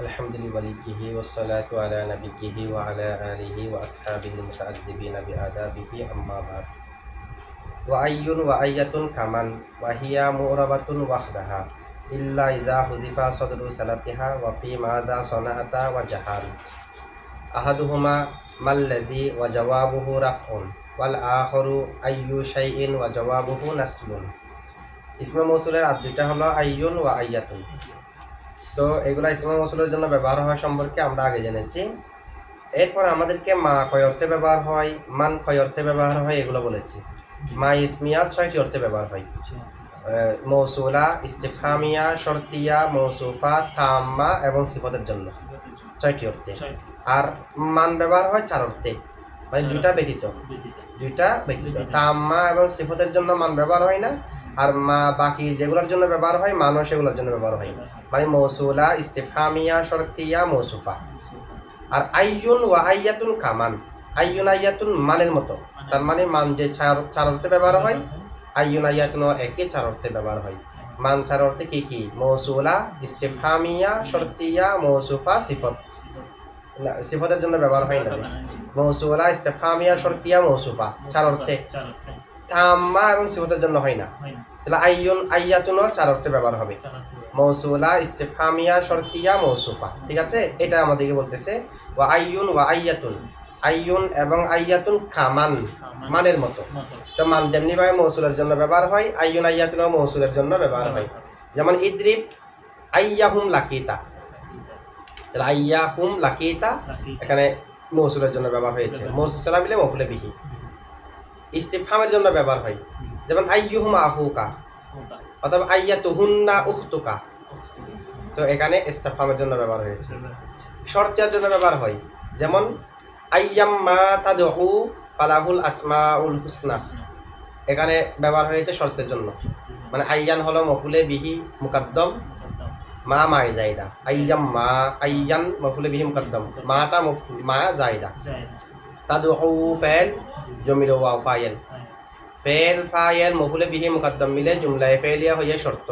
الحمد لوليه والصلاة على نبيه وعلى آله وأصحابه المتأدبين بآدابه أما بعد وأي وأية كمن وهي مؤربة وحدها إلا إذا حذف صدر سنتها وفي ماذا صنعت وجهال أحدهما ما الذي وجوابه رفع والآخر أي شيء وجوابه نسب ইসমে মৌসুলের আর দুইটা হলো আইয়ুন ও আইয়াতুন তো এগুলো ইসমে মৌসুলের জন্য ব্যবহার হওয়া সম্পর্কে আমরা আগে জেনেছি। এরপর আমাদেরকে মা কয় অর্থে ব্যবহার হয় মান কয় অর্থে ব্যবহার হয় এগুলো বলেছি। মা ইসমিয়া ছয়টি অর্থে ব্যবহার হয়। মৌসুলা ইস্তেফামিয়া শর্তিয়া মৌসুফা তাম্মা এবং সিফতের জন্য। ছয়টি অর্থে। আর মান ব্যবহার হয় চার অর্থে। মানে দুইটা ব্যতীত। দুইটা ব্যতীত। তাম্মা এবং সিফতের জন্য মান ব্যবহার হয় না। আর মা বাকি যেগুলোর জন্য ব্যবহার হয় মানও সেগুলোর জন্য ব্যবহার হয়। মানে মৌসুলা, ইস্তেফামিয়া, শর্তিয়া, মৌসুফা। আর আইয়ুন ওয়া আইয়াতুন কামান। আইয়ুন আইয়াতুন মানের মতো। তার মানে মান যে চার অর্থে ব্যবহার হয়, আইয়ুন আইয়াতুন একই চার অর্থে ব্যবহার হয়। মান চার অর্থে কী কী? মৌসুলা, ইস্তেফামিয়া, শর্তিয়া, মৌসুফা, সিফত। সিফতের জন্য ব্যবহার হয় না। মৌসুলা, ইস্তেফামিয়া, শর্তিয়া, মৌসুফা। চার অর্থে। তাম্মা এবং সিফতের জন্য হয় না। তাহলে আইয়ুন আইয়াতুনও চার অর্থে ব্যবহার হবে। মৌসুলা ইস্তেফামিয়া শর্তিয়া মৌসুফা। ঠিক আছে? এটা আমাদেরকে বলতেছে ওয়া আইয়ুন ওয়া আইয়াতুন। আইয়ুন এবং আইয়াতুন খামান মানের মতো। তো মান যেমনি ভাবে মৌসুলের জন্য ব্যবহার হয় আইয়ুন আইয়াতুনও মৌসুলের জন্য ব্যবহার হয়। যেমন ইদ্রিব আইয়াহুম লাকিতা। তাহলে আইয়াহুম লাকিতা এখানে মৌসুলের জন্য ব্যবহার হয়েছে। মৌসুল সালাম মিলে মফুলে বিহি। ইস্তিফামের জন্য ব্যবহার হয়। যেমন আইয়ুহুম আহুকা অথবা আইয়া তুহুন্না উহতুকা তো এখানে ইস্তেফামের জন্য ব্যবহার হয়েছে। শর্তের জন্য ব্যবহার হয়। যেমন আইয়াম মা তাদু ফালাহুল আসমাউল হুসনা। এখানে ব্যবহার হয়েছে শর্তের জন্য। মানে আইয়ান হলো মফুলে বিহি মুকাদ্দম মা মাই জায়দা। আইয়াম মা আইয়ান মফুলে বিহি মুকাদ্দম। মাটা মা জায়দা। তাদু ফেল জমির ওয়াও ফাইল ফেল ফাইল মফুলে বিহি মুকাদ্দম মিলে জুমলায় ফেলিয়া হইয়া শর্ত।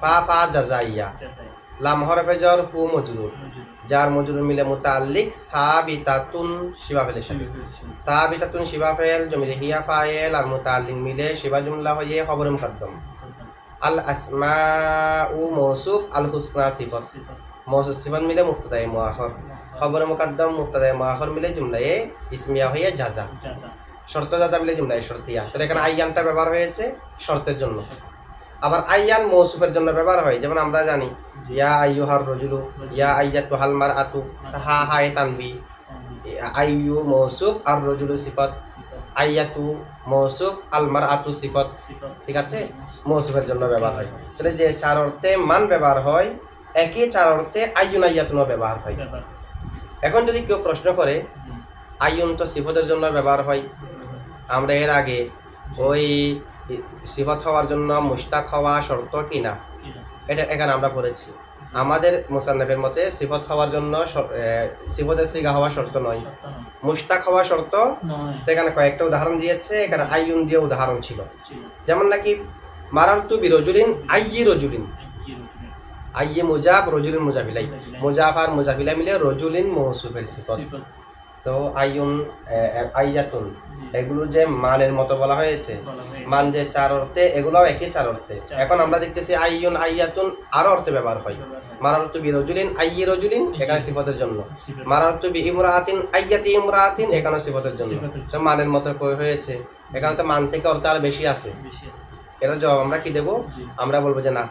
ফা ফা, জাজাইয়া। লাম হরফে জর হু, মজরুর। যার মজরুর মিলে মুতাল্লিক, সাবিতাতুন শিবা সাথে সাবিতাতুন শিবা ফেল জমিলে হিয়া ফাইল আর মুতাল্লিক মিলে শিবা জুমলা হয়ে খবর মুকাদ্দম। আল আসমা উ মৌসুফ, আল হুসনা সিফত। মৌসুফ সিফত মিলে মুক্তদায় মুআখর। খবর মুকাদ্দম মুক্তদায় মুআখর মিলে জুমলায় ইসমিয়া হয়ে জাজা শর্ত জাজা মিলে জুমলায় শর্তিয়া তাহলে এখানে আইয়ানটা ব্যবহার হয়েছে শর্তের জন্য। আবার আইয়ান মৌসুফের জন্য ব্যবহার হয় যেমন আমরা জানি ইয়া আইয়ুহার রজুলু ইয়া আইয়াতু হালমার আতু হা হায় তানবি। আইয়ু মৌসুফ আর রজুলু সিফত। আইয়াতু মৌসুফ আলমার আতু সিফত। ঠিক আছে? মৌসুফের জন্য ব্যবহার হয়। তাহলে যে চার অর্থে মান ব্যবহার হয় একই চার অর্থে আইয়ুন আইয়াতুনও ব্যবহার হয়। এখন যদি কেউ প্রশ্ন করে আইয়ুন তো সিফতের জন্য ব্যবহার হয়। আমরা এর আগে ওই সিফত হওয়ার জন্য মুস্তাক হওয়া শর্ত কি না? এটা এখানে আমরা পড়েছি। আমাদের মুসান্নফের মতে সিফত হওয়ার জন্য সিফতের সিগা হওয়া শর্ত নয়। মুস্তাক হওয়া শর্ত সেখানে কয়েকটা উদাহরণ দিয়েছে। এখানে আইয়ুন দিয়ে উদাহরণ ছিল। যেমন নাকি মারারতু বি রজুলিন। আইয়ি রজুলিন। আইয়ে মুজাব রজুলিন মুজাফিলাই। মুজাফ আর মুজাফিলা মিলে রজুলিন মৌসুফের সিফত। তো এ, আইয়াতুন। এগুলো যে মানের মতো বলা হয়েছে। মান যে চার অর্থে এগুলোও একই চার অর্থে। এখন আমরা দেখতেছি আইয়ুন আইয়াতুন আরও অর্থে ব্যবহার হয়। মারারতু বি রজুলিন আইয়ে রজুলিন এখানে সিফতের জন্য। মারার মারারতু বি ইমরাতিন আইয়াতি ইমরাতিন এখানে সিফতের জন্য। তো মানের মতো কই হয়েছে। এখানে তো মান থেকে অর্থ আর বেশি আছে। এর জবাব আমরা কি দেবো? আমরা বলব যে না।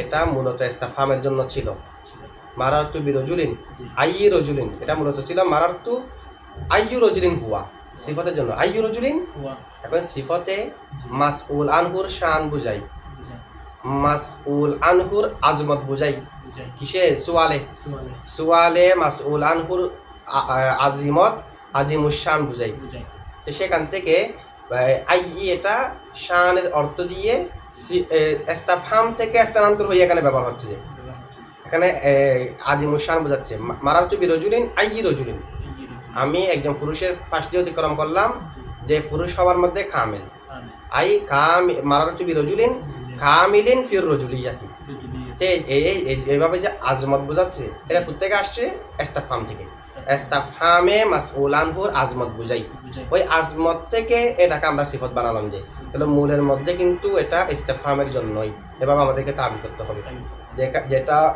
এটা মূলত ইস্তাফামের জন্য ছিল। মারারতু বি রজুলিন আইয়ি রজুলিন এটা মূলত ছিল মারারতু আইয়ু রজুলিন হুয়া সিফতের জন্য। আইয়ু রজুলিন এখন সিফতে মাসউল আনহুর শান বুঝাই। মাসউল আনহুর আজমত বুঝাই। কিসে? সুয়ালে। সুয়ালে। মাসউল আনহুর আজিমত আজিমুস শান বুঝাই। তো সেখান থেকে আইয়ি এটা শানের অর্থ দিয়ে এস্তাফাম থেকে স্থানান্তর হয়ে এখানে ব্যবহার হচ্ছে যে। এখানে আদি শান বোঝাচ্ছে মারারতু বি রজুলিন আইজি রজুলিন। আমি একজন পুরুষের পাশ দিয়ে অতিক্রম করলাম যে পুরুষ হওয়ার মধ্যে কামিল। আই কাম মারারতু বি রজুলিন কামিলিন ফির রজুলিয়াতি। এই- এইভাবে যে আজমত বোঝাচ্ছে এটা কোথেকে আসছে? এস্তাফাম থেকে। এস্তাফামে মাসউলানহুর আজমত বুঝাই। ওই আজমত থেকে এটাকে আমরা সিফত বানালাম যে তাহলে মূলের মধ্যে কিন্তু এটা ইস্তেফামের জন্যই। এভাবে আমাদেরকে তাবি করতে হবে। যেটা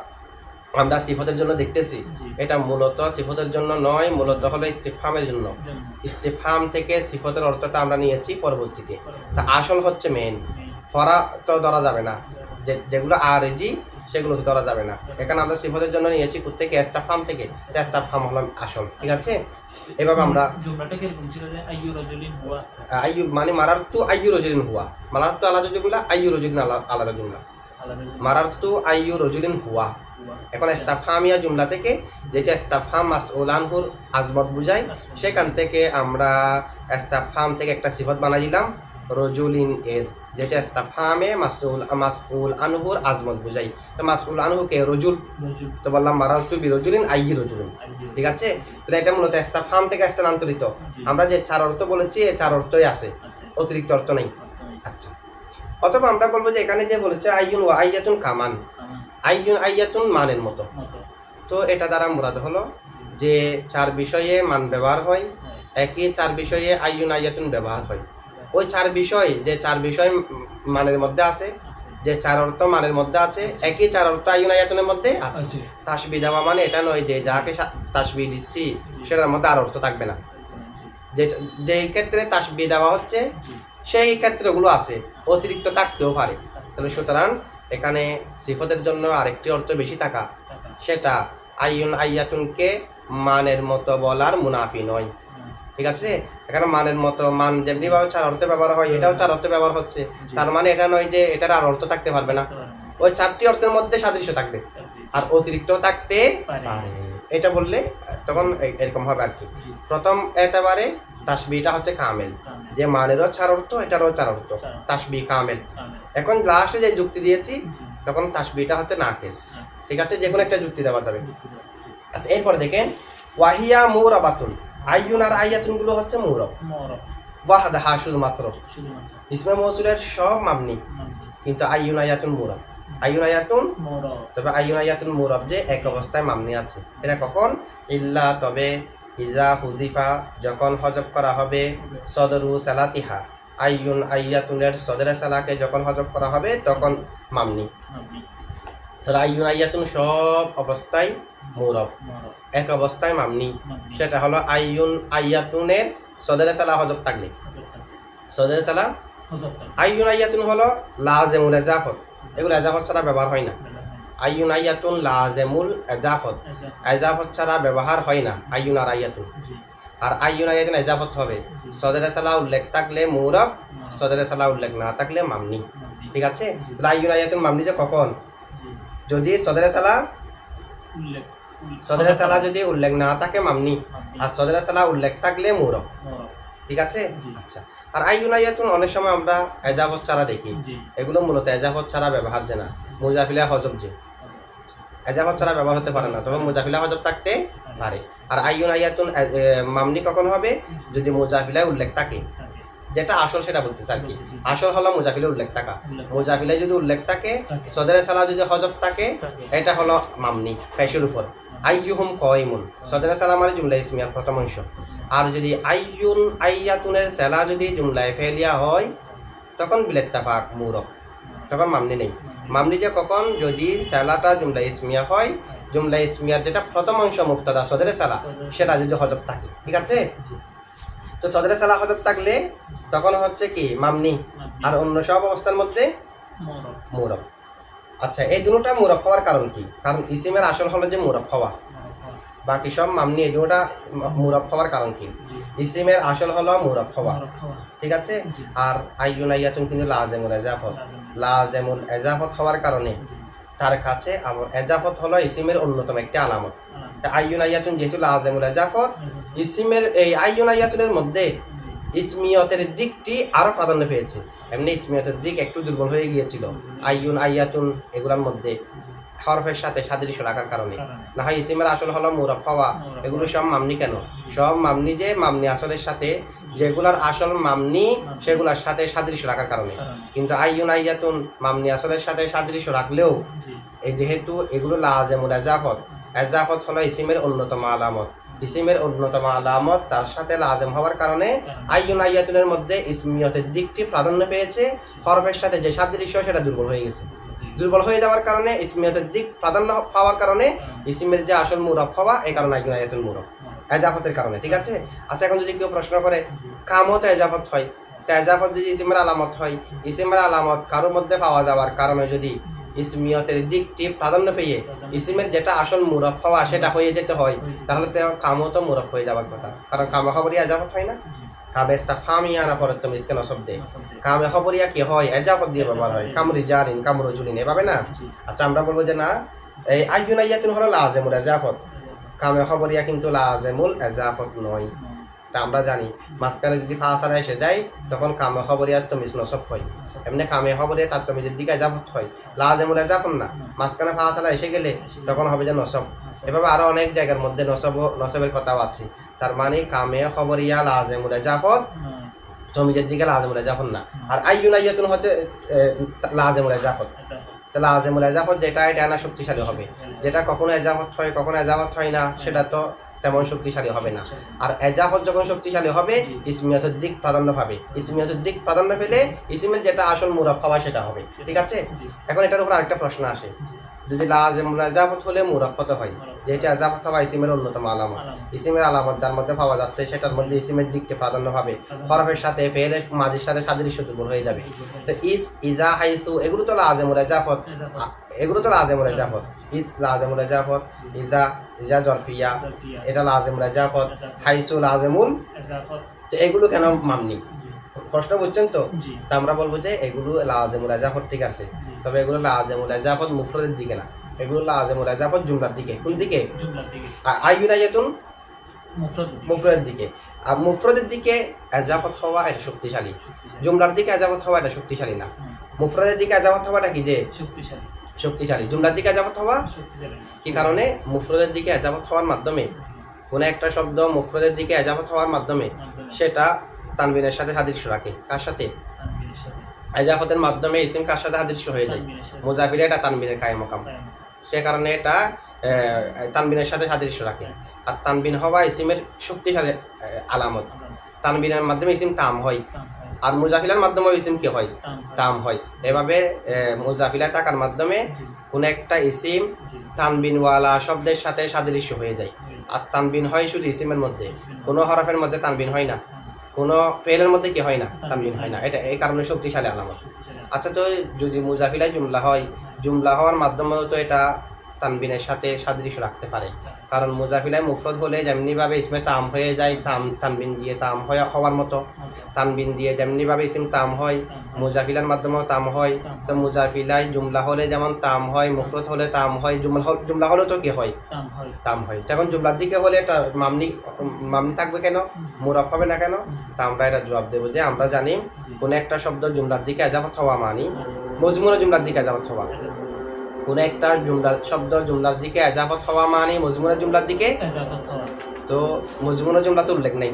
আমরা সিফতের জন্য দেখতেছি এটা মূলত সিফতের জন্য নয় মূলত হলো ইস্তেফামের জন্য। ইস্তেফাম থেকে সিফতের অর্থটা আমরা নিয়েছি পরবর্তীতে। তা আসল হচ্ছে মেন। ফরা তো ধরা যাবে না। যে যেগুলো আরজি সেগুলো ধরা যাবে না। এখানে আমরা সিফতের জন্য নিয়েছি কোথেকে ফার্ম থেকে তো ফার্ম হলাম আসল ঠিক আছে? এভাবে আমরা আইয়ু আইয়ু মানে মারার তু আইয়ু রজুলিন হুয়া। মারার তু আলাদা জুমলা আইয়ু রজুলিন আলাদা জুমলা। মারার তু আইয়ু রজুলিন হুয়া। এখন এস্তাফামিয়া জুমলা থেকে যেটা এস্তাফাম মাসউলানহুর আজমত বুঝায় সেখান থেকে আমরা এস্তাফাম থেকে একটা সিফত বানাই দিলাম রজুলিন এর। যেটা এস্তাফামে মাসউল মাসউল আনহুর আজমত বুঝাই তো মাসউল আনহুকে রজুল। রজুল। তো বললাম মারাল তু বিরজুলিন আইয়ি রজুলিন। ঠিক আছে? তাহলে এটা মূলত এস্তাফাম থেকে স্থানান্তরিত। আমরা যে চার অর্থ বলেছি এই চার অর্থই আছে। অতিরিক্ত অর্থ নেই। আচ্ছা। অথবা আমরা বলব যে এখানে যে বলেছে আইয়ুন ওয়া আইয়াতুন কামান। আইয়ুন আইয়াতুন মানের মতো। মতো। তো এটা দ্বারা মুরাদ হলো যে চার বিষয়ে মান ব্যবহার হয় হ্যাঁ। একই চার বিষয়ে আইয়ুন আইয়াতুন ব্যবহার হয়। ওই চার বিষয় যে চার বিষয় মানের মধ্যে আছে। যে চার অর্থ মানের মধ্যে আছে একই চার অর্থ আইয়ুন আইয়াতুনের মধ্যে আছে আছে। তাসবি দেওয়া মানে এটা নয় যে যাকে তাসবি দিচ্ছি সেটার মধ্যে আর অর্থ থাকবে না যে যেই ক্ষেত্রে তাসবি দেওয়া হচ্ছে সেই ক্ষেত্রগুলো আছে অতিরিক্ত থাকতেও পারে তাহলে সুতরাং এখানে সিফতের জন্য আরেকটি অর্থ বেশি থাকা। সেটা আইয়ুন আইয়াতুনকে মানের মতো বলার মুনাফি নয়। ঠিক আছে? এখানে মানের মতো মান যেমনি ভাবে চার অর্থে ব্যবহার হয় এটাও চার অর্থে ব্যবহার হচ্ছে। তার মানে এটা নয় যে এটার আর অর্থ থাকতে পারবে না। ওই চারটি অর্থের মধ্যে সাদৃশ্য থাকবে। আর অতিরিক্ত থাকতে এটা বললে তখন এরকম হবে আর কি। প্রথম একেবারে তাসবিটা হচ্ছে কামেল। যে মানেরও চার অর্থ এটারও চার অর্থ। তাসবি কামেল। এখন লাস্টে যে যুক্তি দিয়েছি। তখন তাসবিটা হচ্ছে নাকেস ঠিক আছে? যে কোনো একটা যুক্তি দেওয়া যাবে। আচ্ছা এরপরে দেখেন ওয়াহিয়া মৌরাবাতুন। আইয়ুন আর আইয়াতুনগুলো হচ্ছে মৌরব। ওয়াহাদ হা শুধুমাত্র। ইসমে মৌসুলের সব মামনি কিন্তু আইয়ুন আইয়াতুন মৌরব আইয়ুন আইয়াতুন মরব। তবে আইয়ুন আইয়াতুন মৌরব যে এক অবস্থায় মামনি আছে এটা কখন ইল্লা তবে ইজা হুজিফা যখন হজব করা হবে সদরু সালাতিহা আইয়ুন আইয়াতুনের সদরে সালাকে যখন হজব করা হবে তখন মামনি। তাহলে আইয়ুন আইয়াতুন সব অবস্থায় মরব। এক অবস্থায় মামনি। সেটা হলো আইয়ুন আইয়াতুনের সদরে সালা হজব থাকলে হজরটা। সদরে সালা। আইয়ুন আইয়াতুন হলো লাজেমুল এজাফত। এগুলো এজাফত ছাড়া ব্যবহার হয় না। আইয়ুন আইয়াতুন লাজেমুল এজাফত। এজাফত। ছাড়া ব্যবহার হয় না আইয়ুন আর আইয়াতুন। আর আইয়ুন আইয়াতুন এজাফত হবে। সদরে সালা উল্লেখ থাকলে মৌরব। সদরে সালা উল্লেখ না থাকলে মামনি। ঠিক আছে? আইয়ুন আইয়াতুন মামনি যে কখন? যদি সদরে সালা উল্লেখ। সদরে সালা যদি উল্লেখ না থাকে মামনি। আর সদরে সালা উল্লেখ থাকলে মৌরব। ঠিক আছে। আচ্ছা। আর আইয়ুন আইয়াতুন অনেক সময় আমরা এজাফত ছাড়া দেখি। এগুলো মূলত এজাফত ছাড়া ব্যবহার যে না। মুজাফিলা হজব যে। এজাফত ছাড়া ব্যবহার হতে পারে না তবে মুজাফিলা হজব থাকতে পারে। আর আইয়ুন আইয়াতুন মামনি কখন হবে? যদি মুজাফিলায় উল্লেখ থাকে। যেটা আসল সেটা বলতেছে আর কি। আসল হলো মুজাফিলে উল্লেখ থাকা। মুজাফিলায় যদি উল্লেখ থাকে। সদরে সালা যদি হজব থাকে। এটা হলো মামনি পেশের উপর। আইয়ুহুম কয়মুন সদরে সালা মানে জুমলা ইসমিয়ার প্রথম অংশ। আর যদি আইয়ুন আইয়াতুনের সেলা যদি জুমলায় ফেলিয়া হয় তখন বিলেত্তাফাক মুরব। তখন মামনি নেই। মামনি যে কখন যদি সেলাটা জুমলা ইসমিয়া হয় জুমলা ইসমিয়ার যেটা প্রথম অংশ মুক্তাদা সদরে সালা সেটা যদি হজব থাকে। ঠিক আছে? তো সদরে সালা হজব থাকলে তখন হচ্ছে কি? মামনি। আর অন্য সব অবস্থার মধ্যে? মরব। আচ্ছা এই দুটোটা মুরব হওয়ার কারণ কি? কারণ ইসিমের আসল হলো যে মুরব হওয়া। বাকি সব মামনি এই দুটোটা মুরব হওয়ার কারণ কি। ইসিমের আসল হলো মুরব হওয়া। ঠিক আছে। আর আইয়ুন আইয়াতুন কিন্তু লাজেমুল এজাফত। লাজেমুল। এজাফত হওয়ার কারণে তার কাছে আবার এজাফত হলো ইসিমের অন্যতম একটি আলামত। আইয়ুন আইয়াতুন যেহেতু লাজেমুল এজাফত ইসিমের এই আইয়ুন আইয়াতুনের মধ্যে। ইসমিয়তের দিকটি আরও প্রাধান্য পেয়েছে। এমনি ইসমিয়তের দিক একটু দুর্বল হয়ে গিয়েছিল। আইয়ুন আইয়াতুন এগুলোর মধ্যে হরফের সাথে সাদৃশ্য রাখার কারণে। না হয় ইসিমের আসল হলো মুরব হওয়া এগুলো সব মামনি কেন? সব মামনি যে মামনি আসলের সাথে যেগুলার আসল মামনি সেগুলোর সাথে সাদৃশ্য রাখার কারণে। কিন্তু আইয়ুন আইয়াতুন মামনি আসলের সাথে সাদৃশ্য রাখলেও এই যেহেতু এগুলো লাজেমুল এজাফত এজাফত হলো ইসিমের অন্যতম আলামত। ইসিমের অন্যতম আলামত, তার সাথে লাজেম হওয়ার কারণে আইয়ুন আইয়াতুনের মধ্যে ইসমিয়তের দিকটি প্রাধান্য পেয়েছে। হরফের সাথে যে সাদৃশ্য, সেটা দুর্বল হয়ে গেছে। দুর্বল হয়ে যাওয়ার কারণে ইসমিয়তের দিক প্রাধান্য পাওয়ার কারণে ইসিমের যে আসল মুরব হওয়া এই কারণে আইয়ুন আইয়াতুল মুরব। এজাফতের কারণে, ঠিক আছে? আচ্ছা এখন যদি কেউ প্রশ্ন করে, কামও তো এজাফত হয়? তো এজাফত যদি ইসিমের আলামত হয়, ইসিমের আলামত কারোর মধ্যে পাওয়া যাওয়ার কারণে যদি ইসমিয়তের দিকটি প্রাধান্য পেয়ে ইসিমের যেটা আসল মুরব হওয়া সেটা হয়ে যেতে হয়, তাহলে তো কামও তো মুরব হয়ে যাওয়ার কথা। কারণ কামা খবরই এজাফত হয় না? কাবেস্তা ফামিয়া না পরে তুমি ইসকে নসব দে। কামে খবরিয়া কি হয় এজাফত দিয়ে ব্যবহার হয়। কামরি জারিন কামরু জুলিন এভাবে না? আচ্ছা আমরা বলব যে না, এই আইয়ুন আইয়াতুন হলো লাজেমুল এজাফত কামে খবরিয়া কিন্তু লাজেমুল এজাফত নয়। তা আমরা জানি। মাঝখানে যদি ফাঁসারা এসে যায় তখন কামে খবরিয়ার তো মিস নসব হয়। এমনি কামে খবরিয়া তার দিকে এজাফত হয়। লাজেমুল এজাফত না। মাঝখানে ফাঁসারা এসে গেলে তখন হবে যে নসব। এভাবে আরও অনেক জায়গার মধ্যে নসব নসবের কথাও আছে। তার মানে কামে খবরিয়া লাজেমুল এজাফত তমিজের দিকে লাজে লাজেমুল এজাফত না। আর আইয়ুন আইয়াতুন হচ্ছে এ, লাজেমুল এজাফত তাহলে আজেমুল এজাফত যেটা এটা না শক্তিশালী হবে। যেটা কখনো এজাফত হয় কখনো এজাফত হয় না সেটা তো তেমন শক্তিশালী হবে না। আর এজাফল যখন শক্তিশালী হবে ইসমিয়াতের দিক প্রাধান্য পাবে। ইসমিয়াতের দিক প্রাধান্য পেলে ইসমিল যেটা আসল হবে সেটা হবে। ঠিক আছে? এখন এটার উপর আরেকটা প্রশ্ন আসে। যদি লাজেমুল এজাফত হলে মুরব কত হয়। যেহেতু এজাফত হওয়া ইসিমের অন্যতম আলামত। ইসিমের আলামত যার মধ্যে পাওয়া যাচ্ছে সেটার মধ্যে ইসিমের দিকটি প্রাধান্য পাবে হরফের সাথে ফেলের মাঝির সাথে সাদৃশ্য দুর্বল হয়ে যাবে। তো ইস ইজা হাইসু এগুলো তো লাজেমুল এজাফত আ- এগুলো তো লাজেমুল এজাফত ইস লাজেমুল এজাফত ইজা ইজা জরফিয়া এটা লাজেমুল এজাফত হাইসু লাজেমুল। তো এগুলো কেন মামনি প্রশ্ন বুঝছেন তো? তা আমরা বলব যে এগুলো লাজেমুল এজাফত ঠিক আছে। তবে এগুলো লাজেমুল এজাফত মুফরদের দিকে না। এগুলো লাজেমুল এজাফত জুমলার দিকে। কোন দিকে? দিকে। যেতুন মুফরদ মুফরদের দিকে। আর মুফরদের দিকে এজাফত হওয়া এটা শক্তিশালী। জুমলার দিকে এজাফত হওয়া এটা শক্তিশালী না। মুফরদের দিকে এজাফত হওয়াটা কি যে? শক্তিশালী। শক্তিশালী। জুমলার দিকে এজাফত হওয়া? কি কারণে? মুফরদের দিকে এজাফত হওয়ার মাধ্যমে। কোনো একটা শব্দ মুফরদের দিকে এজাফত হওয়ার মাধ্যমে সেটা তানবিনের সাথে সাদৃশ্য রাখে। কার সাথে? এজাফতের মাধ্যমে ইসিম কার সাথে সাদৃশ্য হয়ে? যায় তানবীরের এটা তানবিনের কায়ে মোকাম। সে কারণে এটা তানবিনের সাথে সাদৃশ্য রাখে। আর তানবিন হওয়া ইসিমের শক্তিশালী আলামত। তানবিনের মাধ্যমে ইসিম তাম হয়। আর মুজাফিলার মাধ্যমে ইসিম কি হয়? তাম হয়। হয়। এভাবে মুজাফিলা থাকার মাধ্যমে কোনো একটা ইসিম তানবিনওয়ালা শব্দের সাথে সাদৃশ্য হয়ে যায়। আর তানবিন হয় শুধু ইসিমের মধ্যে। কোনো হরফের মধ্যে তানবিন হয় না। হুম, কোনো ফেলের মধ্যে কি হয় না? তানবিন হয় না। এটা এই কারণে শক্তিশালী আলামত। আচ্ছা তো যদি মুজাফিলায় জুমলা হয় জুমলা হওয়ার মাধ্যমেও তো এটা তানবিনের সাথে সাদৃশ্য রাখতে পারে। কারণ মুজাফিলায় মুফরদ হলে যেমনিভাবে ইসমে তাম হয়ে যায় তাম তানবিন দিয়ে তাম হয় হওয়ার মতো। তানবিন দিয়ে যেমনিভাবে ইসিম তাম হয় মুজাফিলার মাধ্যমেও তাম হয়। তো মুজাফিলায় জুমলা হলে যেমন তাম হয় মুফরদ হলে তাম হয় জুমলা হল- জুমলা হলেও তো কি হয়? তাম হয়। তখন জুমলার দিকে হলে এটা মামনি মামনি থাকবে কেন? মুরফ হবে না কেন? তা আমরা এটা জবাব দেবো যে আমরা জানি কোনো একটা শব্দ জুমলার দিকে এজাবত হওয়া মানি মজমুনা জুমলার দিকে এজাবত হওয়া। কোনো একটা জুমলার শব্দ জুমলার দিকে এজাবত হওয়া মানে মজমুনা জুমলার দিকে? এজাফত তো মজমুনা জুমলা তো উল্লেখ নেই।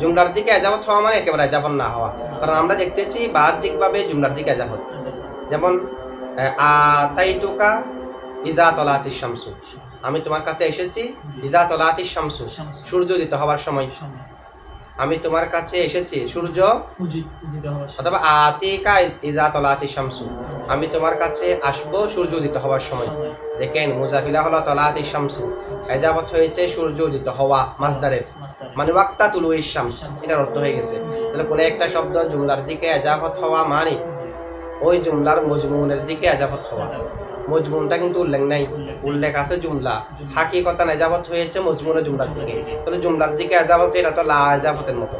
জুমলার দিকে এজাবত হওয়া মানে একেবারে এজাবত না হওয়া। কারণ আমরা দেখতেছি বাহ্যিকভাবে জুমলার দিকে এজাবত যেমন আতাই তুকা ইদা তলাতি শামসু। আমি তোমার কাছে এসেছি ইদা তলাতি শামসু সূর্য উদিত হওয়ার সময়। আমি তোমার কাছে এসেছি সূর্য। অথবা আতিকা তলাতি শামসু। আমি তোমার কাছে আসব সূর্য উদিত হওয়ার সময়। দেখেন মুজাফিলা হলো তলাতি শামসু। এজাবত হয়েছে সূর্য উদিত হওয়া মাসদারের। মানে ওয়াক্তা তুলু শামস এটার অর্থ হয়ে গেছে। তাহলে কোনো একটা শব্দ জুমলার দিকে এজাফত হওয়া মানে ওই জুমলার মজমুনের দিকে এজাফত হওয়া। মজমুনটা কিন্তু উল্লেখ নাই। উল্লেখ আছে জুমলা। হাকিকতা এজাবত হয়েছে মজমুনের জুমলার দিকে। তাহলে জুমলার দিকে এজাবত এটা তো লা এজাফতের মতো।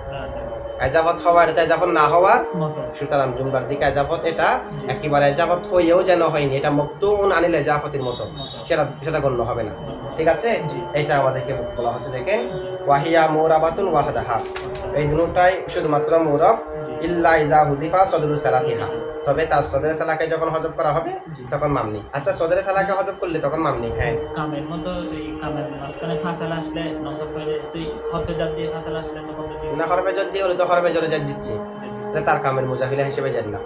এজাবত হওয়া এটা এজাবত না হওয়ার সুতরাং জুমলার দিকে এজাবত এটা একেবারে এজাবত হয়েও যেন হয়নি এটা মুক্তুন আনিল এজাফতের মতো। সেটা সেটা গণ্য হবে না। ঠিক আছে? এটা আমাদেরকে বলা হচ্ছে দেখেন ওয়াহিয়া মৌরাবাতুন ওয়াহাদাহা। এই দুটাই শুধুমাত্র মৌরব ইল্লা ইদা হুদিফা সদরু সালাতিহা তবে তার সদরে সালাকে যখন হজব করা হবে তখন মামনি আচ্ছা সদরে সালাকে হজব করলে তখন মামনি হ্যাঁ। কামের মতো এই কামের মাঝখানে ফাঁসাল আসলে নসব করে তুই হরফে জাত দিয়ে ফাঁসাল আসলে তখন না হরবে জোর দিয়ে হলে তো হরবে জোরে যাই দিচ্ছে যে তার কামের মুজাফিলা হিসেবে যান না।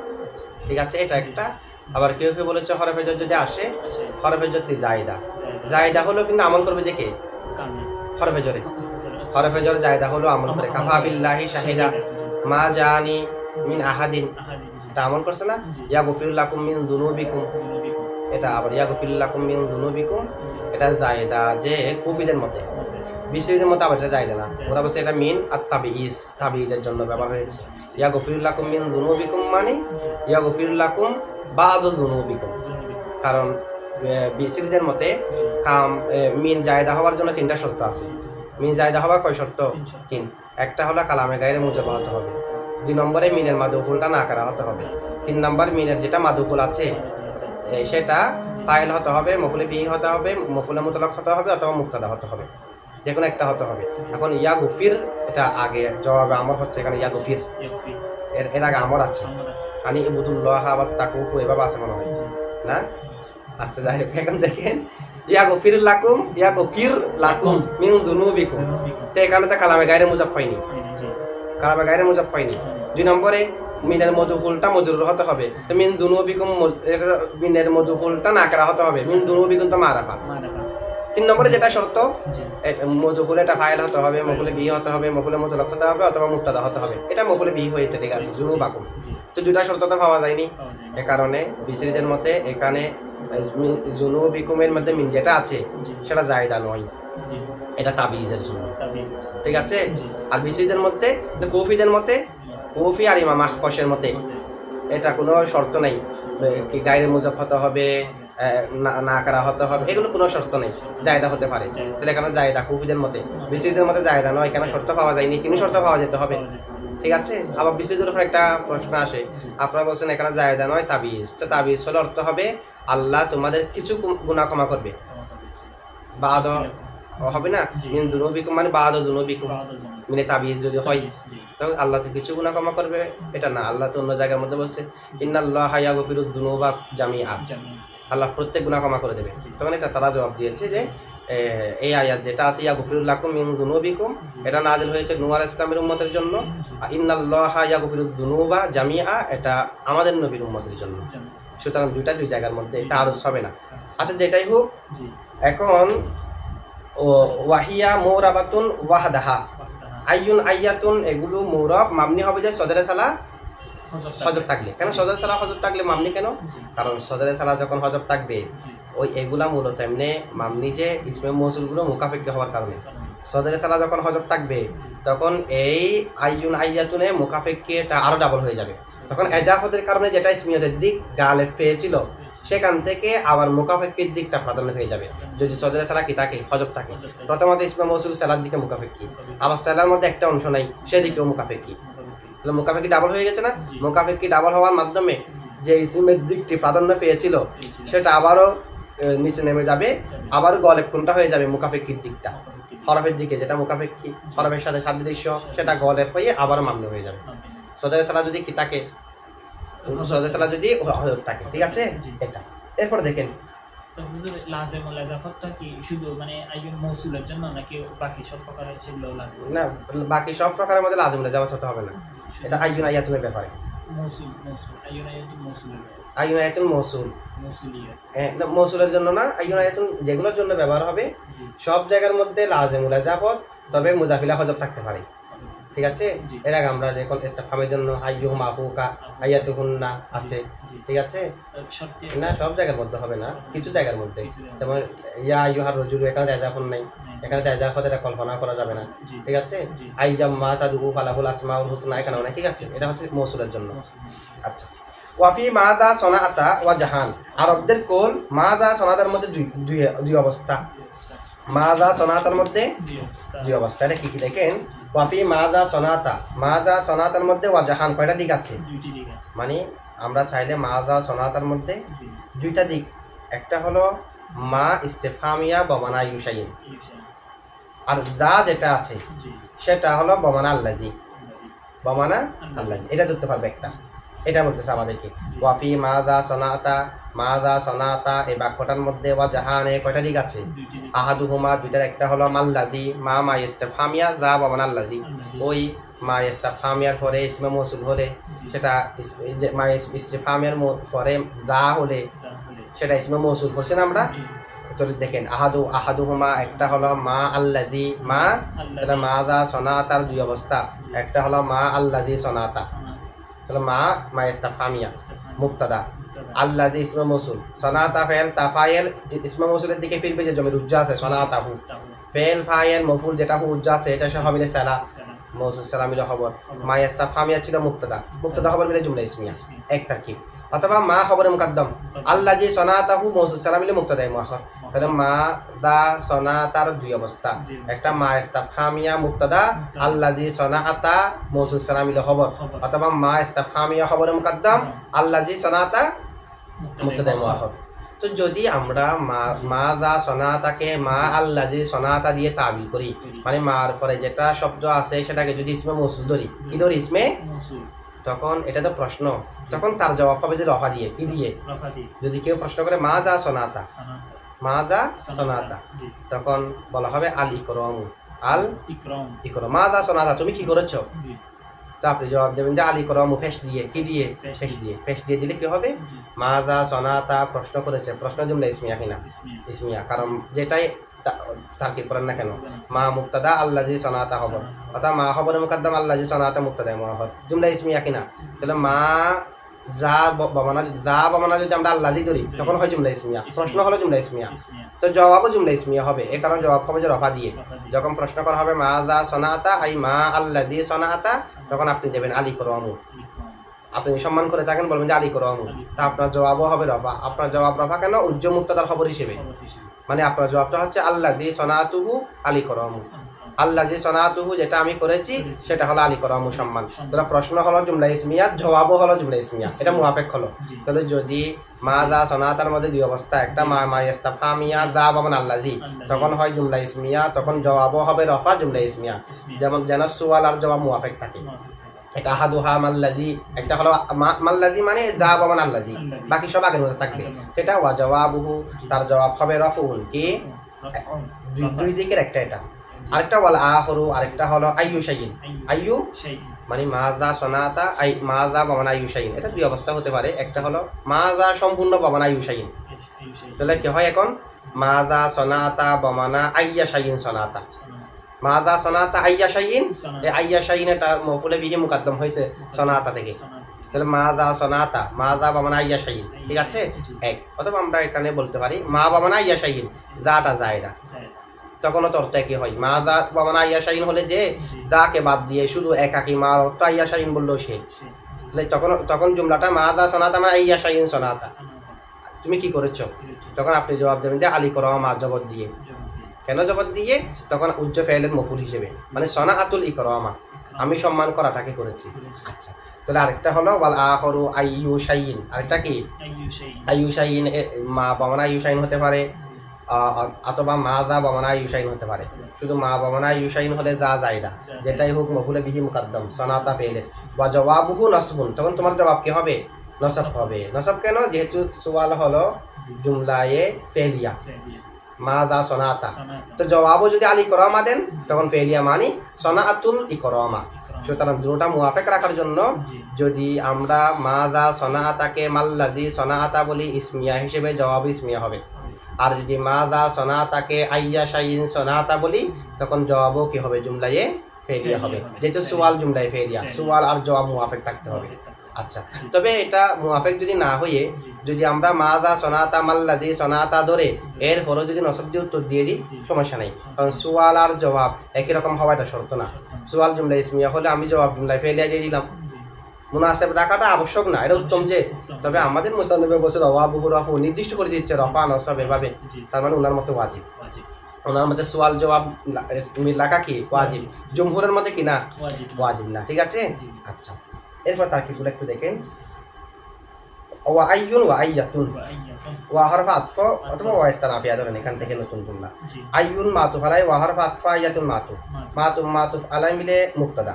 ঠিক আছে এটা একটা। আবার কেউ কেউ বলেছে হরফে জর যদি আসে হরফে জরটি জায়দা। জায়দা। জায়দা হলো কিন্তু আমল করবে যে কে? হরফে জরে হরফে জর জায়দা হলো আমল করে। কাফা বিল্লাহি শাহিদা। মা জানি মিন আহাদিন। এটা আমল করছে না? ইয়া গফিরুল্লাকুম মিন দুনুবিকুম এটা আবার ইয়া গফিরুল্লাকুম মিন দুনুবিকুম এটা জায়দা যে কুফিদের মতে। বিসিদের মতো আবার এটা জায়দা না। ওরা বলছে এটা মিন আর তাবিজ তাবিজের জন্য ব্যবহার হয়েছে। ইয়া গফিরুল্লাকুম মিন দুনুবিকুম মানে ইয়া গফিরুল্লাকুম বাদ দুনুবিকুম কারণ বিসিদের মতে কাম মিন জায়দা হওয়ার জন্য তিনটা শর্ত আছে। মিন জায়দা হওয়ার কয় শর্ত? তিন একটা হলো কালামে গায়ের হতে হবে। দুই নম্বরে মিনের মাদুফুলটা না করা হতে হবে। তিন নম্বর মিনের যেটা মাদুফুল আছে সেটা ফাইল হতে হবে, মফুলে বিহি হতে হবে, মফুলে মুতলক হতে হবে অথবা মুক্তাদা হতে হবে। যে কোনো একটা হতে হবে। এখন ইয়া গুফির, এটা আগে জবাবে আমর হচ্ছে, এখানে ইয়া গুফির। এর এর আগে আমর আছে। আনি ইবুদুল্লাহ আবার তাকু এভাবে আছে মনে হয়। না? আচ্ছা যাই হোক, এখন দেখেন। ইয়া গফির লাকুম, ইয়া গফির লাকুম মিন দুনুবিকুম তো এখানে তো কালামে গায়ের মুজাব পাইনি কালামে গায়ের মুজাব পাইনি। দুই নম্বরে মিনের মধুফুলটা মজুর হতে হবে। তো মিন দুনুবিকুম মিনের মধুফুলটা না করা হতে হবে। মিন দুনুবিকুম তো মারাফা তিন নম্বরে যেটা শর্ত মধুফুলে এটা ফাইল হতে হবে মফুলে বিয়ে হতে হবে মফুলে মধুলক হতে হবে অথবা মুক্তাদা হতে হবে। এটা মফুলে বিয়ে হয়েছে ঠিক আছে জুনু বাকুম তো দুটা শর্ত তো পাওয়া যায়নি। এ কারণে বিসিরিদের মতে এখানে জুনু বিকুমের মধ্যে মিন যেটা আছে সেটা জায়দা নয়। এটা তাবিজের জন্য। ঠিক আছে? আর বিসিদের মধ্যে কৌফিদের মতে, কৌফি আর ইমাম আখকশের মতে, এটা কোনো শর্ত নেই। কি গায়ের মুজাফ হতে হবে না- করা হতে হবে, এগুলো কোনো শর্ত নেই, জায়দা হতে পারে। তাহলে এখানে জায়দা, কৌফিদের মতে, বিসিদের মতে জায়দা নয়, এখানে শর্ত পাওয়া যায়নি তিন শর্ত পাওয়া যেতে হবে। ঠিক আছে? আবার বিসিদের উপর একটা প্রশ্ন আসে, আপনারা বলছেন এখানে জায়দা নয়, তাবিজ। তো তাবিজ হলে অর্থ হবে, আল্লাহ তোমাদের কিছু গুণা ক্ষমা করবে। বাদ হবে না? মিন দুনবিকুম মানে বাদ দুনবিকুম। মানে তাবিজ যদি হয় তখন আল্লাহ তো কিছু গুণা ক্ষমা করবে এটা না আল্লাহ তো অন্য জায়গার মধ্যে বলছে ইন্নাল্লাহ গফিরুদ দুনুবা জামিআ। আল্লাহ প্রত্যেক গুণা ক্ষমা করে দেবে। তখন এটা তারা জবাব দিয়েছে যে এই আয়াত যেটা আছে ইয়া গফিরুল্লাকুম মিন দুনুবিকুম এটা নাজিল হয়েছে নুয়ার ইসলামের উম্মতের জন্য। আর ইন্নাল্লাহ ইয়া গফিরুদ দুনুবা জামিআ এটা আমাদের নবীর উম্মতের জন্য। সুতরাং দুইটা দুই জায়গার মধ্যে এটা আরজ হবে না। আচ্ছা যেটাই হোক এখন ওয়াহিয়া মৌরাবাতুন ওয়াহাদাহা। আইয়ুন আইয়াতুন, এগুলো মৌরব, মামনি হবে যে সদরে সালা হজব থাকলে। কেন সদরে সালা হজব থাকলে মামনি কেন? কারণ সদরে সালা যখন হজব থাকবে, ওই এগুলা মূলত এমনি মামনি যে ইসমে মৌসুলগুলো মুখাপেক্ষি হওয়ার কারণে। সদরে সালা যখন হজব থাকবে, তখন এই আইয়ুন আইয়াতুনে মুখাপেক্ষি এটা আরও ডাবল হয়ে যাবে। তখন এজাফতের কারণে যেটা ইসমিয়তের দিক গালের পেয়েছিল সেখান থেকে আবার মুখাপেক্ষির দিকটা প্রাধান্য হয়ে যাবে। যদি সদরে সালা কি থাকে হজব থাকে প্রথমত ইসলাম মৌসুল সেলার দিকে মুখাপেক্ষি। আবার সেলার মধ্যে একটা অংশ নাই সেদিকেও মুখাপেক্ষি। তাহলে মুখাপেক্ষি ডাবল হয়ে গেছে না? মুখাপেক্ষি ডাবল হওয়ার মাধ্যমে যে ইসিমের দিকটি প্রাধান্য পেয়েছিল সেটা আবারও নিচে নেমে যাবে আবারও গলেব কোনটা হয়ে যাবে মুখাপেক্ষির দিকটা। হরফের দিকে যেটা মুখাপেক্ষি হরফের সাথে সাদৃশ্য সেটা গলেব হয়ে আবারও মান্য হয়ে যাবে। সদরে সালা যদি কি থাকে সালা যদি থাকে ঠিক আছে? এটা। এরপর দেখেন। লাজেম ও লাজাফতটা কি শুধু মানে মৌসুলের জন্য নাকি বাকি সব প্রকারের না বাকি সব প্রকারের মধ্যে লাজম যাওয়া হতে হবে না। এটা আইজুন আয়াতুনের ব্যাপারে। মৌসুল মৌসুল মৌসুলের আইজুন আয়াতুল মৌসুল। না, মৌসুলের জন্য না আইজুন আয়াতুল যেগুলোর জন্য ব্যবহার হবে সব জায়গার মধ্যে লাজেমুল জাফত তবে মুজাফিলা হজব থাকতে পারে। ঠিক আছে? এর আগে আমরা যখন ইস্তেফামের জন্য আইয়ু মাহুকা আয়াতুহুন্না আছে ঠিক আছে? না সব জায়গার মধ্যে হবে না কিছু জায়গার মধ্যে। যেমন ইয়া আইয়ুহার রজুল এখানে তেজাফন নাই। এখানে তেজাফত এটা কল্পনা করা যাবে না। ঠিক আছে। আইজাম মা তাদু ফালাহুল আসমাউল হুসনা এখানে অনেক ঠিক আছে? এটা হচ্ছে মৌসুলের জন্য। আচ্ছা। ওয়াফি মাদা সনাআতা ওয়া জাহান। আরবদের কোল মাজা সনাতার মধ্যে দুই দুই দুই অবস্থা। মাজা সনাতার মধ্যে দুই অবস্থা। এটা কি কি দেখেন? ওয়াফি মাদা সনাতা মাদা সনাতার মধ্যে ওয়াজাহান কয়টা দিক আছে? দুইটি দিক আছে। মানে আমরা চাইলে মাদা সনাতার মধ্যে দুইটা দিক একটা হলো মা ইস্তেফামিয়া বমানা ইউসাইন ইউসাইন আর দা যেটা আছে সেটা হলো বমানা দিক বমানা আল্লাহ এটা ধরতে পারবে একটা। এটা বলতেছে আমাদেরকে। ওয়াফি মাদা সনাতা মাদা সনাতা এই বাক্যটার মধ্যে ওয়া জাহানে কয়টা দিক আছে? দুইটি দিক আহাদুহুমা দুইটার একটা হলো মাল্লাদি মা মা ইস্তেফামিয়া যা বমান আল্লাদি ওই মা ইস্তাফহামিয়ার পরে ইসমে মৌসুল হলে। সেটা মা ইস- ইস্তেফহামিয়ার মো- পরে দা হলে সেটা ইসমে মৌসুল করছি না আমরা? তো দেখেন আহাদু আহাদুহুমা একটা হলো মা আল্লাদি মা। এটা মা দা সনাতার দুই অবস্থা। একটা হলো মা আল্লাদি সনাতা। সানা তাহলে মা মা ইস্তাফামিয়া মুক্তাদা। আল্লাহ ইসমা মসুল। সনাতা ফেল তাফায়েল ইসমা মসুলের দিকে ফিরবে যে জমির উজ্জা আছে সনাতাহু হু ফেল ফায়েল মফুল যেটা হু উজ্জা আছে এটা সহ মিলে সালা। মসুল মৌসুল সালা মিলে খবর। মা ইস্তাফামিয়া ছিল মুক্তাদা। মুক্তাদা খবর মিলে জুমলা ইসমিয়া। এক তারকিব। অথবা মা খবরে মুকাদ্দম। আল্লাহ জি সনাতাহু মৌসুল সালাম মিলে মুক্তাদাই মুআখর। তাহলে মা দা দুই অবস্থা দুই অবস্থা। একটা মা ইস্তাফহামিয়া মুক্তাদা আল্লাহ জি সনাআতা মৌসুল সালাম মিলে খবর। অথবা মা ইস্তাফহামিয়া খবরে মুকাদ্দম আল্লাহ জি সনাতা মুক্তাদাই মুক্তাদা মুআখর। তো যদি আমরা মা মা দা সনাতাকে মা আল্লাহ জি সনাতা দিয়ে তাবিল করি মানে মার পরে যেটা শব্দ আছে সেটাকে যদি ইসমে মৌসুল ধরি কি ধরি ইসমে? তখন এটা তো প্রশ্ন। তখন তার জবাব হবে যে রফা দিয়ে কি দিয়ে? যদি কেউ প্রশ্ন করে মা যা সনাতা। মা দা সনাতা তখন বলা হবে আল ইকরম। আল ইকরাম। ইকরম। মা দা সনাতা তুমি কি করেছ? তো আপনি জবাব দেবেন যে আল ইকরম ফেস দিয়ে। কি দিয়ে? ফেস দিয়ে। ফেস দিয়ে দিলে কি হবে? মা দা সনাতা প্রশ্ন করেছে। প্রশ্ন জুমলা ইসমিয়া কিনা ইসমিয়া। কারণ যেটাই তার্কিব করেন না কেন? মা মুক্তাদা আল্লাহ জি সনাতা খবর। অর্থাৎ মা খবরে মুকাদ্দাম আল্লাহ জি সনাতা মুক্তাদা মহাবর জুমলা ইসমিয়া কিনা তাহলে মা যা ব- যা বমানা যদি আমরা আল্লাহ দি ধরি তখন হয় জুমলা ইসমিয়া। প্রশ্ন হলো জুমলা ইসমিয়া। তো জবাবও জুমলা ইসমিয়া হবে। এ কারণে জবাব হবে যে রফা দিয়ে। যখন প্রশ্ন করা হবে মা দা সনাতা আই মা আল্লাহ দি সনাতা তখন আপনি দেবেন আলী করমু ইকরাম আপনি সম্মান করে থাকেন বলবেন যে আলী করমু তা আপনার জবাবও হবে রফা। আপনার জবাব রফা কেন? উজ্জ মুক্তাদার খবর হিসেবে। মানে আপনার জবাবটা হচ্ছে আল্লাহ দি সনাতুহু আলী করমু আল্লাহ যে সনাতুহু যেটা আমি করেছি সেটা হলো আলী করমু সম্মান। তাহলে প্রশ্ন হলো জুমলা ইসমিয়া জবাবও হলো জুমলা ইসমিয়া। এটা মুহাফেক হলো। তাহলে যদি মা দা সনাতার মধ্যে দুই অবস্থা একটা মা মা ইস্তাফামিয়া দা বাবান আল্লাহ দি তখন হয় জুমলা ইসমিয়া তখন জবাবও হবে রফা জুমলা ইসমিয়া। যেমন যেন সুয়াল আর জবাব মুহাফেক থাকে। এটা হাদুহা মাল্লাদি একটা হলো মাল্লাদি মানে দা বাবান আল্লাদি। বাকি সব আগের মধ্যে থাকবে। সেটা ওয়া জবাবুহু তার জবাব হবে রফ রফুন কি দুই দিকের একটা এটা। আরেকটা বল আহরু আরেকটা হলো আইয়ু শাইন আইয়ু মানে মাজা সনাতা আই মাজা বাবানা আইয়ু শাইন এটা দুই অবস্থা হতে পারে। একটা হলো মাজা সম্পূর্ণ বাবানা আইয়ু শাইন তাহলে কি হয় এখন? মাজা সনাতা বামানা আইয়া শাইন সনাতা। মাজা সনাতা আইয়া শাইন এই আইয়া শাইন এটা মফুলে বিহি মুকাদ্দম হয়েছে সনাতা থেকে। তাহলে মাজা সনাতা মাজা বামানা আইয়া শাইন ঠিক আছে? এক। অথবা আমরা এখানে বলতে পারি মা বাবানা আইয়া শাইন দাটা জায়দা। তখনও তো অর্থ একই হয়। মা দা বাবানা আইয়া শাইন হলে যে যাকে বাদ দিয়ে শুধু একাকি মা অর্থ আইয়া শাইন বলল সে। তাহলে তখন তখন জুমলাটা মা দা সনাতা মানে আইয়া শাইন সনাতা। তুমি কি করেছ? তখন আপনি জবাব দেবেন যে আলী করমা মা জবত দিয়ে। কেন জবত দিয়ে? তখন উজ্জ ফেলের মফুল হিসেবে। মানে সনা আতুল ইকরমা। আমি সম্মান করাটাকে করেছি। আচ্ছা। তাহলে আরেকটা হলো ওয়াল আখরু আইয়ু শাইন আরেকটা কি? আইয়ু শাইন মা বাবানা আইয়ু শাইন হতে পারে। অথবা মা দা বাবানা ইউসাইন হতে পারে। শুধু মা বাবানা ইউসাইন হলে দা জায়দা যেটাই হোক মফুলে বিহি মুকাদ্দম সনাতা ফেলের বা জবাবুহু নসবুন তখন তোমার জবাব কি হবে? নসব হবে। নসব কেন? যেহেতু সোয়াল হলো জুমলায়ে ফেলিয়া। মা দা সনাতা। তো জবাবও যদি আলী করমা দেন তখন ফেলিয়া মানি সনাতুল ইকরমা। সুতরাং দুটা মুয়াফেক রাখার জন্য যদি আমরা মা দা সনাতাকে মাল্লাজি সনাতা বলি ইসমিয়া হিসেবে জবাব ইসমিয়া হবে। আর যদি মা দা সনাতাকে আইয়া শাইন সনাতা বলি তখন জবাবও কি হবে? জুমলাইয়ে ফেরিয়া হবে। যেহেতু সুয়াল জুমলাই ফেরিয়া সুয়াল আর জবাব মুয়াফেক থাকতে হবে। আচ্ছা তবে এটা মুয়াফেক যদি না হয়ে যদি আমরা মা দা সনাতা মাল্লাদি সনাতা ধরে এর পরও যদি নসব দিয়ে উত্তর দিয়ে দিই সমস্যা নেই। কারণ সুয়াল আর জবাব একই রকম হওয়া এটা শর্ত না। সুয়াল জুমলা ইসমিয়া হলে আমি জবাব জুমলায় ফেলিয়া দিয়ে দিলাম। মুনাসেব রাখাটা আবশ্যক না এটা উত্তম যে তবে আমাদের মুসানবে বলছে রফা বহু রফা নির্দিষ্ট করে দিচ্ছে রফা নসব এভাবে তার মানে ওনার মতো ওয়াজিব। ওনার মধ্যে সোয়াল জবাব তুমি লাখা কি? ওয়াজিব। জমহুরের মধ্যে কি না? ওয়াজিব। না ঠিক আছে? আচ্ছা। এরপর তার কি একটু দেখেন। ওয়া আইয়ুন ওয়া ওয়া হরফা আতফ অথবা ওয়া ইস্তানাফিয়া ধরেন এখান থেকে নতুন জুমলা। আইয়ুন মাতুফ আলাই ওয়া হরফা আতফা আইয়াতুন মাতুফ। মাতুফ। মাতুফ আলাই মিলে মুক্তাদা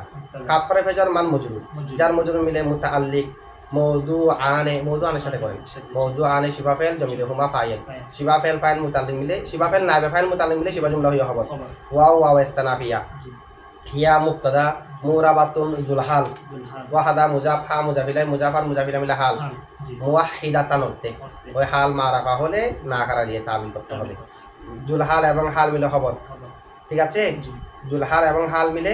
কাপ ফেজার মান মজরুর যার মজরুর মিলে মুতাআল্লিক। মৌদু আনে মৌদু আনের সাথে করেন মৌদু আনে শিবা ফেল জমিলে হুমা ফাইল। শিবা ফেল ফাইল মুতাল্লিক মিলে শিবা ফেল নাইবে ফাইল মুতাল্লিক মিলে শিবা জুমলা হইয়া খবর। ওয়াও ওয়াও ইস্তানাফিয়া হিয়া মুক্তাদা মুরাবাতুন জুলহাল। ওয়াহাদা মুজাফ মুজাফিলাই মুজাফার মুজাফিলা মিলে হাল। হাল অর্থে। ওই হাল মা রাখা হলে না কারা দিয়ে তাবিল করতে হবে। জুলহাল এবং হাল মিলে খবর। ঠিক আছে? জুলহাল এবং হাল মিলে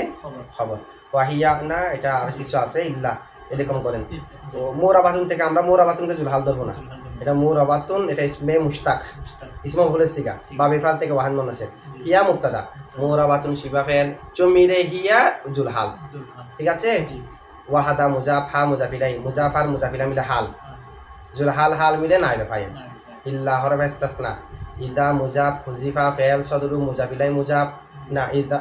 খবর। ওয়াহিয়া না এটা আর কিছু আছে? ইল্লা। এরকম করেন। তো মোরাবাতুন থেকে আমরা মোরাবাতুনকে জুলহাল ধরবো না। এটা মোরাবাতুন এটা ইসমে মুস্তাক ইসমা ভুলের সিগা বা বেফাল থেকে ওয়াহান মন আছে হিয়া মুক্তাদা মোরাবাতুন শিবা ফেল। চমিরে হিয়া জুলহাল ঠিক আছে? ওয়াহাদা মুজাফ মুজাফিলাই। মুজাফার মুজাফিলা মিলে হাল। হ্যাঁ, জুলহাল হাল মিলে নাই বেফাইল না, ইল্লা হরফ ইস্তাসনা। ইদা মুজাব হুজিফা ফেল সদরু মুজাফিলাই মুজাব। না ইদা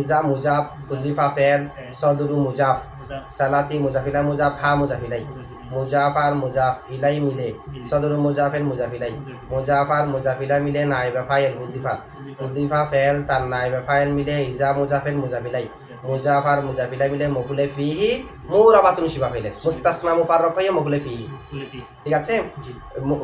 ইদা মুজাব হুজিফা ফেল সদরু মুজাফ। মুজাফ সালাতি মুজাফিলা মুজাফ হা মুজাফিলাই। মুজাফার মুজাফ ইলাই মিলে সদরু মুজাফের মুজাফিলাই। মুজাফার মুজাফিলা মিলে নাইবা ফাইল হুদিফা হুদিফা ফেল তার নাইবা ফাইল মিলে ইজা মুজাফের মুজাফিলাই। মুজাফার মুজাফিলা মিলে মফুলে ফিহি মুরাবাতুন শিবা ফেলে মুস্তাসনা মুফাররক হয়ে মফুলে ফিহি ঠিক আছে?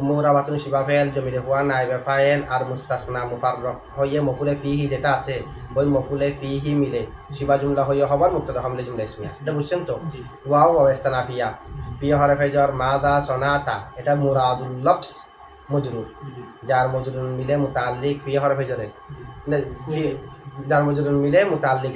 মুরাবাতুন শিবা ফেল জমিরে হুয়া নাইবা ফাইল আর মুস্তাসনা মুফাররক হয়ে মফুলে ফিহি যেটা আছে ওই মফুলে ফিহি মিলে শিবা জুমলা হয়ে হবার মুক্তদা হামলে জুমলা ইসমিয়া। এটা বুঝছেন তো? ওয়াও ওয়াস্তানাফিয়া। ফি হরফে জর মাদা সনাতা এটা মুরাদুল লফস মজরুর। যার মজরুর মিলে মুতাল্লিক ফি হরফে জরে মজরুর মিলে মুতাল্লিক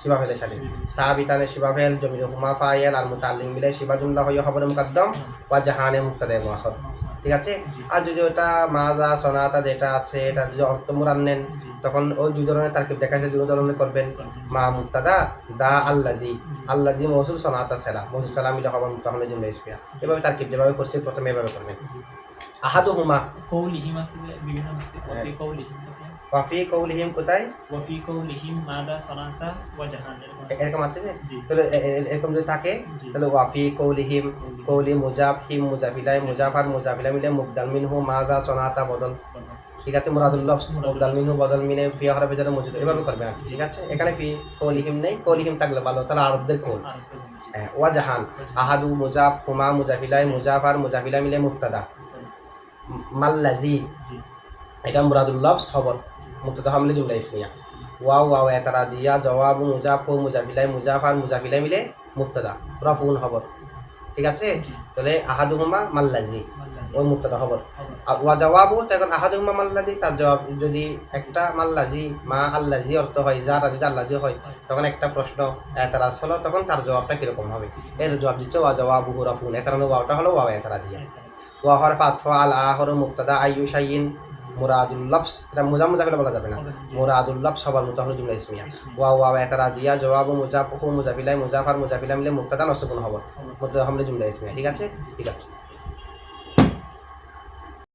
শিবা ফেলের সাথে। সাবিতানে শিবা ফেল, জমিরে হুমা ফাইল আর মুতাল্লিক মিলে শিবা জুমলা হয়ে খবরে মুকদ্দম, ওয়া জাহানে মুক্তাদে মুআখর ঠিক আছে? আর যদি ওটা মাদা, সনাতা যেটা আছে, এটা যদি অর্থ মুরান নেন তখন ওই দুই ধরনের তারকিব দেখাচ্ছে দুই ধরনের করবেন। মা মুক্তাদা, দা আল্লাদি। আল্লাদি মৌসুল সনাতা সেলা মৌসুল সালাম মিলে খবর তখন জুমলা ইসমিয়া এভাবে তারকিব যেভাবে করছে, প্রথমে এভাবে করবেন। আহাদু হুমা কৌলিহিম আছে যে বিভিন্ন আছে ওয়াফি কৌলিহিম কোথায়? ওয়াফি কৌলিহিম মাদা সনাতা ওয়া জাহান এরকম আছে। যে? তাহলে এরকম যদি থাকে তাহলে ওয়াফি কৌলিহিম কৌলি মুজাফ হিম মুজাফিলাই মুজাফার মুজাফিলা মিলে মুবদাল মিনহু মাদা সনাতা বদল। ঠিক আছে মুরাদুল্লাহ মুবদাল মিনহু বদল মিনে ফি হরফে ভিতরে মজুদ। এভাবে করবে আর ঠিক আছে? এখানে ফি কৌলিহিম নেই কৌলিহিম থাকলে ভালো তাহলে আরবদের কৌল আর। হ্যাঁ, ওয়াজাহান আহাদু মুজাফ হুমা মুজাফিলাই মুজাফার মুজাফিলা মিলে মুক্তাদা মাল্লাজি এটা মুরাদুল্লাহ খবর মুক্তাদা হামলে জুমলা ইসমিয়া ওয়াও ওয়াও এতারাজিয়া জওয়াবু মুজাফু মুজাফিলাই মুজাফার মুজাফিলা মিলে মুক্তাদা রফুন খবর ঠিক আছে? তাহলে আহাদু হুমা মাল্লাজি। ওই মুক্তাদা খবর। ওয়া জওয়াবু তখন আহাদু হুমা মাল্লাজি তার জবাব যদি একটা মাল্লাজি মা আল্লাজি অর্থ হয় যা রাজি আল্লাজি হয় তখন একটা প্রশ্ন এতারাজ হলো তখন তার জবাবটা কীরকম হবে? এর জবাব দিচ্ছে ওয়া জওয়াবু রফুন এ কারণে ওয়াওটা হলো ওয়াও এতারাজিয়া। ওয়া হরফ আতফা আল আহর মুক্তাদা আইয়ু শাইইন। মুরাদুল লফস এটা মোজা মুজাফিলা বলা যাবে না। মুরাদুল লফস সবার মতো হলো জুমলা ইসমিয়া। ওয়া ওয়া এতারাজিয়া জওয়াবু মুজাফহু মুজাফিলাই মুজাফার মুজাফিলা মিলে মুক্তাদা নসবুন হব হামলে জুমলা ইসমিয়া ঠিক আছে? ঠিক আছে।